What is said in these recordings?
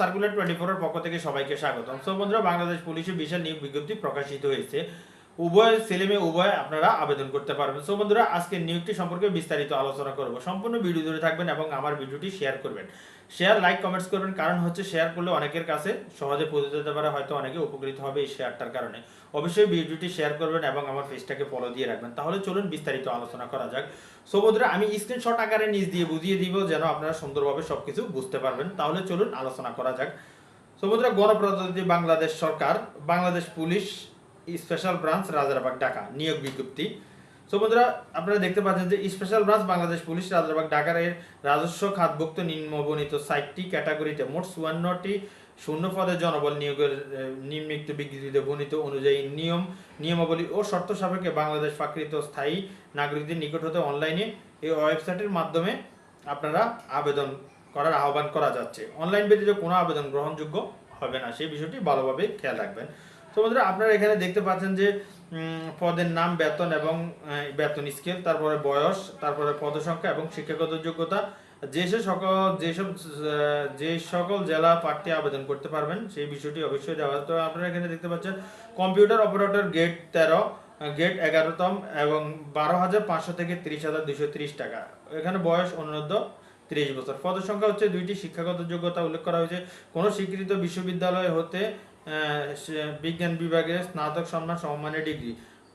Circular twenty ফোরের পক্ষ থেকে সবাইকে স্বাগত বন্ধুরা, বাংলাদেশ পুলিশের বিশাল নিয়োগ বিজ্ঞপ্তি প্রকাশিত হয়েছে। উভয় ছেলেমে উভয় আপনারা আবেদন করতে পারবেন। সো বন্ধুরা, আজকে নিয়োগটি সম্পর্কে বিস্তারিত আলোচনা করব। সম্পূর্ণ ভিডিও ধরে থাকবেন এবং আমার ভিডিওটি শেয়ার করবেন। শেয়ার লাইক কমেন্টস করবেন, কারণ হচ্ছে শেয়ার করলে অনেকের কাছে সহজে পৌঁছে যেতে পারে, হয়তো অনেকে উপকৃত হবে এই শেয়ারটার কারণে। অবশ্যই ভিডিওটি শেয়ার করবেন এবং আমার পেজটাকে ফলো দিয়ে রাখবেন। তাহলে চলুন বিস্তারিত আলোচনা করা যাক। সো বন্ধুরা, আমি স্ক্রিনশট আকারে নিজ দিয়ে বুঝিয়ে দিব যেন আপনারা সুন্দরভাবে সবকিছু বুঝতে পারবেন। তাহলে চলুন আলোচনা করা যাক। সো বন্ধুরা, গণপ্রজাতন্ত্রী বাংলাদেশ সরকার, Bangladesh police special branch Rajarbag Dhaka নিয়োগ বিজ্ঞপ্তি। সো বন্ধুরা, আপনারা দেখতে পাচ্ছেন যে special branch Bangladesh police Rajarbag ঢাকার এর রাজস্ব খাতভুক্ত নিম্নবর্ণিত সাইটটি ক্যাটাগরিতে মোট চুয়ান্নটি শূন্য পদে জনবল নিয়োগের নিম্নিক্ত বিজ্ঞপ্তিতে বর্ণিত অনুযায়ী নিয়ম, নিয়মাবলী ও শর্ত সাপেক্ষে বাংলাদেশ প্রাকৃত স্থায়ী নাগরিকদের নিকট হতে অনলাইনে এই ওয়েবসাইটের মাধ্যমে আপনারা আবেদন করার আহ্বান করা যাচ্ছে। অনলাইন ব্যতীত কোনো আবেদন গ্রহণযোগ্য হবে না। সেই বিষয়টি ভালোভাবে খেয়াল রাখবেন। তো বন্ধুরা, আপনারা এখানে দেখতে পাচ্ছেন যে পদের নাম, বেতন এবং বেতন স্কেল, তারপরে বয়স, তারপরে পদসংখ্যা এবং শিক্ষাগত যোগ্যতা। যে সে সকল যেসব যে সকল জেলা প্রার্থী আবেদন করতে পারবেন, সেই বিষয়টি অবশ্যই দেওয়া। তো, আপনারা এখানে দেখতে পাচ্ছেন, কম্পিউটার অপারেটর গেট তেরো গেট এগারোতম এবং বারো হাজার পাঁচশো থেকে তিরিশ হাজার দুশো তিরিশ টাকা। এখানে বয়স অনুরোধ তিরিশ বছর। পদের সংখ্যা হচ্ছে দুইটি। শিক্ষাগত যোগ্যতা উল্লেখ করা হয়েছে। কোনো স্বীকৃত বিশ্ববিদ্যালয় হতে বিজ্ঞান বিভাগে স্নাতক সম্মান সমমানের ডিগ্রি।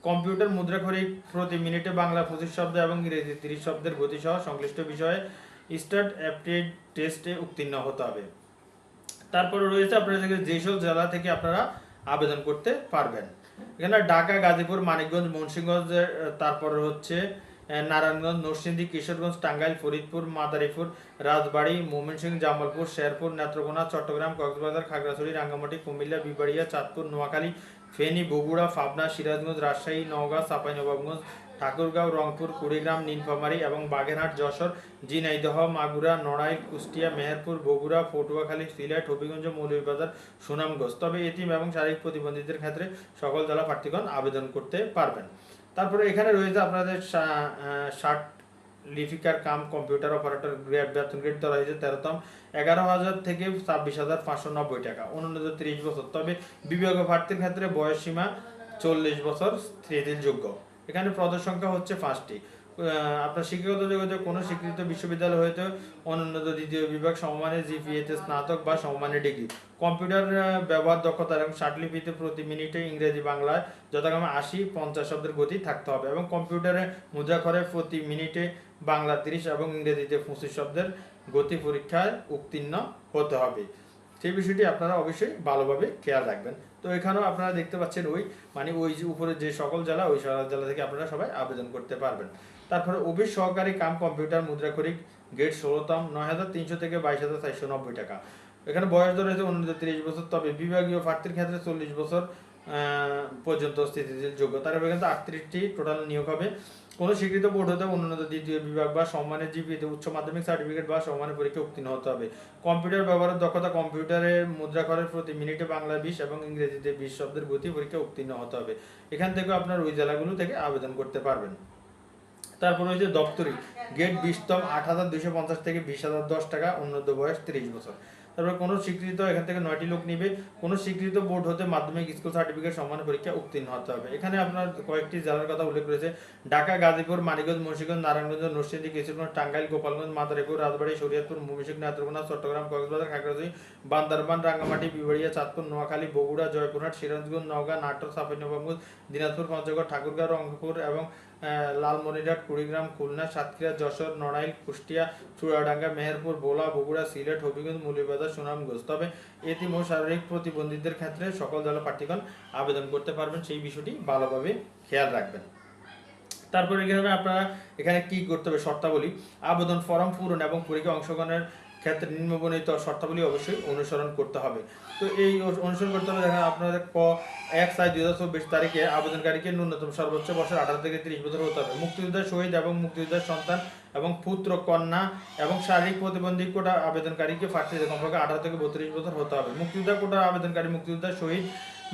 কম্পিউটার মুদ্রাক্ষরিক প্রতি মিনিটে বাংলা পঁচিশ শব্দ এবং ইংরেজি তিরিশ শব্দের গতিসহ সংশ্লিষ্ট বিষয়ে স্টার্ট অ্যাপটেড টেস্টে উত্তীর্ণ হতে হবে। তারপরে রয়েছে আপনাদের যেসব জেলা থেকে আপনারা আবেদন করতে পারবেন। এখানে ঢাকা, গাজীপুর, মানিকগঞ্জ, মুন্সিগঞ্জ, তারপরে হচ্ছে নারায়ণগঞ্জ, নরসিংদী, কিশোরগঞ্জ, টাঙ্গাইল, ফরিদপুর, মাদারীপুর, রাজবাড়ী ময়মনসিংহ জামালপুর, শেরপুর, নেত্রকোনা, চট্টগ্রাম, কক্সবাজার, খাগড়াছড়ি, রাঙ্গামাটি, কুমিল্লা, বিবাড়িয়া, চাঁদপুর, নোয়াখালী, ফেনী, বগুড়া, পাবনা, সিরাজগঞ্জ, রাজশাহী, নওগাঁ, চাঁপাইনবাবগঞ্জ, ঠাকুরগাঁও, রংপুর, কুড়িগ্রাম নীলফামারী এবং বাগেরহাট, যশোর, ঝিনাইদহ, মাগুরা, নড়াইল, কুষ্টিয়া, মেহেরপুর, বগুড়া, পটুয়াখালী, সিলেট, হবিগঞ্জ, মৌলভীবাজার, সুনামগঞ্জ। তবে এতিম এবং শারীরিক প্রতিবন্ধীদের ক্ষেত্রে সকল জেলা প্রার্থীগণ আবেদন করতে পারবেন। তারপরে এখানে রয়েছে আপনাদের ষাট লিফিকার কাম কম্পিউটার অপারেটর গ্রেড, বেতন গ্রেড ধরা হয়েছে তেরোতম। এগারো হাজার থেকে ছাব্বিশ হাজার পাঁচশো নব্বই টাকা। অনুন্নত তিরিশ বছর। তবে বিভাগ প্রার্থীর ক্ষেত্রে বয়স সীমা চল্লিশ বছর স্থিতিযোগ্য এখানে পদের সংখ্যা হচ্ছে পাঁচটি। আপনার শিক্ষাগত জগতে কোনো স্বীকৃত বিশ্ববিদ্যালয় হইতে অনুন্নত দ্বিতীয় বিভাগ সমমানের জিপিএতে স্নাতক বা সমমানের ডিগ্রি। কম্পিউটার ব্যবহার, দক্ষতা এবং ষাটলিপিতে প্রতি মিনিটে ইংরেজি বাংলায় যথাক্রমে আশি পঞ্চাশ শব্দের গতি থাকতে হবে এবং কম্পিউটারে মুদ্রাক্ষরে প্রতি মিনিটে বাংলা তিরিশ এবং ইংরেজিতে পঁচিশ শব্দের গতি পরীক্ষায় উত্তীর্ণ হতে হবে। সেই বিষয়টি আপনারা অবশ্যই ভালোভাবে খেয়াল রাখবেন। তো এখানেও আপনারা দেখতে পাচ্ছেন ওই মানে ওই উপরে যে সকল জেলা, ওই সকল জেলা থেকে আপনারা সবাই আবেদন করতে পারবেন। তারপরে অফিস সহকারী কাম কম্পিউটার মুদ্রাক্ষরিক গেট ষোলোতম, নয় হাজার তিনশো থেকে বাইশ হাজার চারশো নব্বই টাকা। এখানে বয়স ধরে রয়েছে অনুন্নত তিরিশ বছর, তবে বিভাগীয় প্রার্থীর ক্ষেত্রে চল্লিশ বছর পর্যন্ত স্থিতিশীল যোগ্য। তার উপরে কিন্তু আটত্রিশটি টোটাল নিয়োগ হবে। কোনো স্বীকৃত বোর্ড হতে উন্নত দ্বিতীয় বিভাগ বা সম্মানের জিপিতে উচ্চ মাধ্যমিক সার্টিফিকেট বা সম্মানের পরীক্ষা উত্তীর্ণ হতে হবে। কম্পিউটার ব্যবহারের দক্ষতা কম্পিউটারের মুদ্রাক্ষরের প্রতি মিনিটে বাংলা বিশ এবং ইংরেজিতে বিশ শব্দের গতি পরীক্ষা উত্তীর্ণ হতে হবে। এখান থেকে আপনার ওই জেলাগুলো থেকে আবেদন করতে পারবেন। তারপর হচ্ছে দপ্তরি। গেট বিশতম আট হাজার দুইশো পঞ্চাশ থেকে বিশ হাজার দশ টাকা, উন্নত বয়স তিরিশ বছর। তারপর কোনো স্বীকৃত, এখান থেকে নয়টি লোক নিবে। কোনো স্বীকৃত বোর্ড হতে মাধ্যমিক স্কুল সার্টিফিকেট সম্মান পরীক্ষা উত্তীর্ণ হতে হবে। এখানে আপনার কয়েকটি জেলার কথা উল্লেখ করেছে ঢাকা, গাজীপুর, মানিকগঞ্জ, মুন্সিগঞ্জ, নারায়ণগঞ্জ, নরসিংদী, কিশোরগঞ্জ, টাঙ্গাইল, গোপালগঞ্জ, মাদারীপুর, রাজবাড়ী, শরীয়তপুর ময়মনসিংহ নেত্রকোনা, চট্টগ্রাম, কক্সবাজার, খাগড়াছড়ি, বান্দরবান, রাঙ্গামাটি, বিবাড়িয়া, চাঁদপুর, নোয়াখালী, বগুড়া, জয়পুরহাট, সিরাজগঞ্জ, নওগাঁ, নাটোর চাঁপাইনবাবগঞ্জ দিনাজপুর, পঞ্চগড়, ঠাকুরগাঁও, রংপুর এবং লালমনিরহাট, কুড়িগ্রাম, খুলনা, সাতক্ষীরা, যশোর, নড়াইল, কুষ্টিয়া, চুয়াডাঙ্গা, মেহেরপুর, ভোলা, বগুড়া, সিলেট, হবিগঞ্জ মৌলভীবাজার সুনামগঞ্জ তবে এতিম ও শারীরিক প্রতিবন্ধীদের ক্ষেত্রে সকল দল প্রার্থীগণ আবেদন করতে পারবেন। সেই বিষয়টি ভালোভাবে খেয়াল রাখবেন। তারপরে এখানে আপনারা এখানে কি করতে হবে? শর্তাবলী। আবেদন ফর্ম পূরণ এবং পরীক্ষা অংশগ্রহণের ক্ষেত্রে নিম্নবর্ণিত শর্তাবলী অবশ্যই অনুসরণ করতে হবে। তো এই অনুসরণ করতে হবে দেখেন আপনাদের ক, এক সাই দুই হাজার চব্বিশ তারিখে আবেদনকারীকে ন্যূনতম সর্বোচ্চ বছর আঠারো থেকে তিরিশ বছর হতে হবে। মুক্তিযোদ্ধার শহীদ এবং মুক্তিযোদ্ধার সন্তান এবং পুত্র, কন্যা এবং শারীরিক প্রতিবন্ধী কোটা আবেদনকারীকে ফার্স্ট কমপক্ষে আঠারো থেকে বত্রিশ বছর হতে হবে। মুক্তিযোদ্ধা কোটা আবেদনকারী, মুক্তিযোদ্ধার শহীদ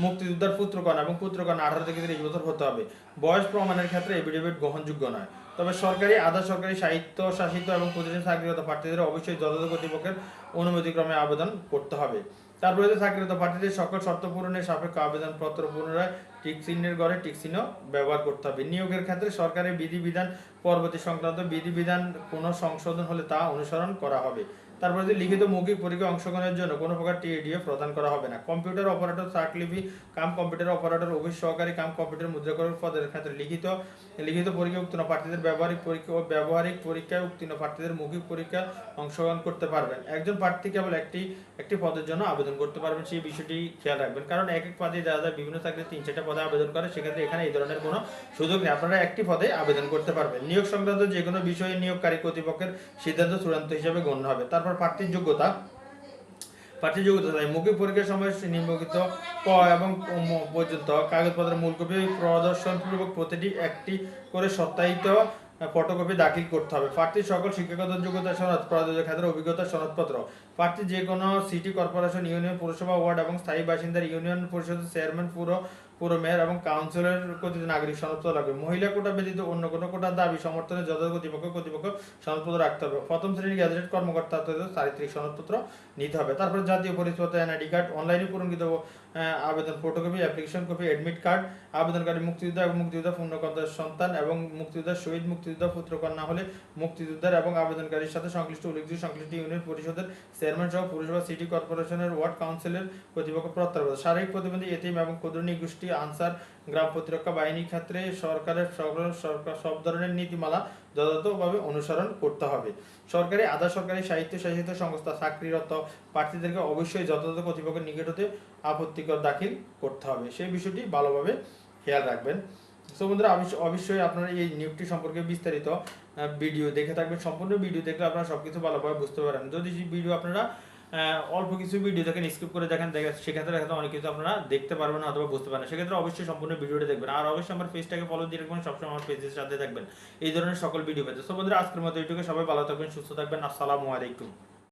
মুক্তিযোদ্ধার পুত্রকণ এবং পুত্রকণ আঠারো থেকে তিরিশ বছর হতে হবে। বয়স প্রমাণের ক্ষেত্রে এফিডেভিট গ্রহণযোগ্য নয়। তবে সরকারি, আধা সরকারি সাহিত্য শাসিত এবং প্রতিষ্ঠান চাকরিরত প্রার্থীদের অবশ্যই যথাযথ কর্তৃপক্ষের অনুমতিক্রমে আবেদন করতে হবে। তারপরে যে চাকরিরত প্রার্থীদের সকল শর্ত পূরণের সাপেক্ষ আবেদনপত্র পুনরায় টিক চিহ্নের ঘরে টিক ব্যবহার করতে হবে। নিয়োগের ক্ষেত্রে সরকারের বিধিবিধান পরবর্তী সংক্রান্ত বিধিবিধান কোনো সংশোধন হলে তা অনুসরণ করা হবে। তারপরে যে লিখিত মৌখিক পরীক্ষায় অংশগ্রহণের জন্য কোনো প্রকার টিএডিএ প্রদান করা হবে না। কম্পিউটার অপারেটর চাকলিপি কাম কম্পিউটার অপারেটর, অফিস সহকারী, কাম কম্পিউটার মুদ্রাকরণ পদের ক্ষেত্রে লিখিত লিখিত পরীক্ষা উত্তীর্ণ প্রার্থীদের ব্যবহারিক পরীক্ষা ও ব্যবহারিক পরীক্ষায় উত্তীর্ণ প্রার্থীদের মৌখিক পরীক্ষা অংশগ্রহণ করতে পারবেন। একজন প্রার্থী কেবল একটি একটি পদের জন্য আবেদন করতে পারবেন, সেই বিষয়টি খেয়াল রাখবেন। কারণ এক এক পদে যারা যারা বিভিন্ন চাকরি তিন চারটা পদে আবেদন করে, সেক্ষেত্রে এখানে এই ধরনের কোনো সুযোগ নেই। আপনারা একটি পদে আবেদন করতে পারবেন। নিয়োগ সংক্রান্ত যে কোনো বিষয়ে নিয়োগকারী কর্তৃপক্ষের সিদ্ধান্ত চূড়ান্ত হিসেবে গণ্য হবে। তারপর প্রার্থীর যোগ্যতা। প্রার্থীর যোগ্যতা তাই মৌখিক পরীক্ষার সময় নিম্নলিখিত ক এবং পর্যন্ত কাগজপত্রের মূল কপি প্রদর্শন পূর্বক প্রতিটি একটি করে সত্যায়িত ফটোকপি দাখিল করতে হবে। প্রার্থীর সকল শিক্ষাগত যোগ্যতা সনদ প্রযোজক ক্ষেত্রে অভিজ্ঞতা সনদপত্র। প্রার্থী যে কোনো সিটি কর্পোরেশন, ইউনিয়ন পৌরসভা ওয়ার্ড এবং স্থায়ী বাসিন্দার ইউনিয়ন পরিষদের চেয়ারম্যান, পুরো পুরো মেয়র এবং কাউন্সিলের কর্তৃক নাগরিক সনদপত্র লাগবে। মহিলা কোটা ব্যতীত অন্য কোনো কোটার দাবি সমর্থনে যত কর্তৃপক্ষ কর্তৃপক্ষ সনদপত্র রাখতে হবে। প্রথম শ্রেণির গ্যাজেট কর্মকর্তা চারিত্রিক সনদপত্র নিতে হবে। তারপর জাতীয় পরিচয়পত্র এনআইডি কার্ড, অনলাইনে পূরণকৃত আবেদন photocopy application copy admit card আবেদনকারী মুক্তিযোদ্ধা এবং মুক্তিযোদ্ধা পূর্ণকর্তার সন্তান এবং মুক্তিযোদ্ধার শহীদ, মুক্তিযোদ্ধা পুত্রকন্যা হলে মুক্তিযোদ্ধার এবং আবেদনকারীর সাথে সংশ্লিষ্ট উল্লেখযোগ্য সংশ্লিষ্ট ইউনিয়ন পরিষদের চেয়ারম্যান সহ পুরসভা সিটি কর্পোরেশনের ওয়ার্ড কাউন্সিলের কর্তৃপক্ষ প্রত্যাবর্তন। শারীরিক প্রতিবন্ধী এতিম এবং ক্ষুদ্রনী গোষ্ঠী আনসার, গ্রাম প্রতিরক্ষা বাহিনীর ক্ষেত্রে সরকারের সরকার, সব ধরনের নীতিমালা যথাযথভাবে অনুসরণ করতে হবে। সরকারি, আধা সরকারি সাহিত্য শাসিত সংস্থা, চাকরিরত প্রার্থীদেরকে অবশ্যই যথাযথ কর্তৃপক্ষের নিকট হতে আপত্তিকর দাখিল করতে হবে। সেই বিষয়টি ভালোভাবে খেয়াল রাখবেন। তো বন্ধুরা অবশ্যই আপনারা এই নিয়োগটি সম্পর্কে বিস্তারিত ভিডিও দেখে থাকবেন। সম্পূর্ণ ভিডিও দেখলে আপনারা সবকিছু ভালোভাবে বুঝতে পারেন যদি ভিডিও আপনারা অল্প কিছু ভিডিও দেখেন স্কিপ করে দেখেন দেখেন সেক্ষেত্রে অনেক কিছু আপনারা দেখতে পারবেন না অথবা বুঝতে পারেন সেক্ষেত্রে অবশ্যই সম্পূর্ণ ভিডিওটা দেখবেন। আর অবশ্যই আমার পেজটাকে ফলো দিয়ে রাখবেন, সবসময় আমার পেজের সাথে থাকবেন। এই ধরনের সকল ভিডিও পেতে। সো বন্ধুরা, আজকের মতো এইটুকু সবাই ভালো থাকবেন, সুস্থ থাকবেন। আসসালামু আলাইকুম।